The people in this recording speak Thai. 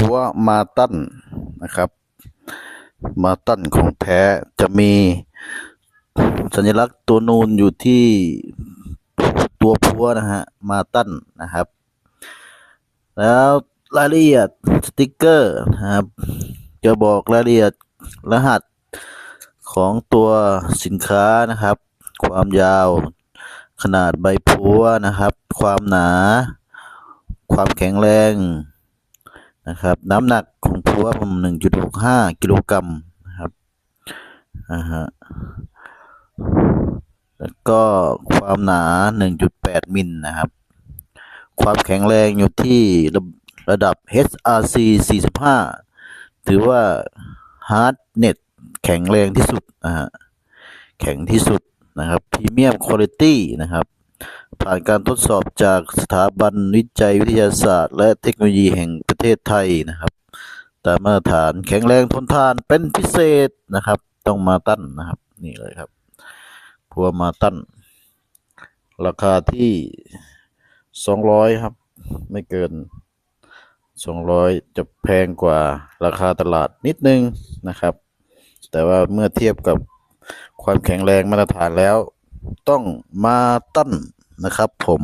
พัวมาตันนะครับ มาตันของแท้จะมีสัญลักษณ์ตัวนูนอยู่ที่ตัวพัวนะฮะมาตันนะครับ แล้วรายละเอียดสติกเกอร์นะครับ จะบอกรายละเอียดรหัสของตัวสินค้านะครับ ความยาวขนาดใบพัวนะครับ ความหนา ความแข็งแรง นะครับ น้ำหนักของพัวประมาณ1.65กิโลกรัมนะครับอ่าฮะแล้วก็ความหนา1.8มิลนะครับ ความแข็งแรงอยู่ที่ระระดับ HRC 45 ถือว่า Hardnet แข็งแรงที่สุดนะฮะแข็งที่สุดนะครับพรีเมียมคุณภาพนะครับ ผ่านการทดสอบจากสถาบันวิจัยวิทยาศาสตร์ และเทคโนโลยีแห่ง เทศไทยนะครับแตามมาตรฐานแข็งแรงทนทานเป็นพิเศษนะครับ ต้องมาตั้นนะครับ นี่เลยครับพัวมาตั้น ราคาที่สองร้อยครับ ไม่เกินสองร้อยจะแพงกว่าราคาตลาดนิดนึงนะครับ แต่ว่าเมื่อเทียบกับความแข็งแรงมาตรฐานแล้ว ต้องมาตั้นนะครับผม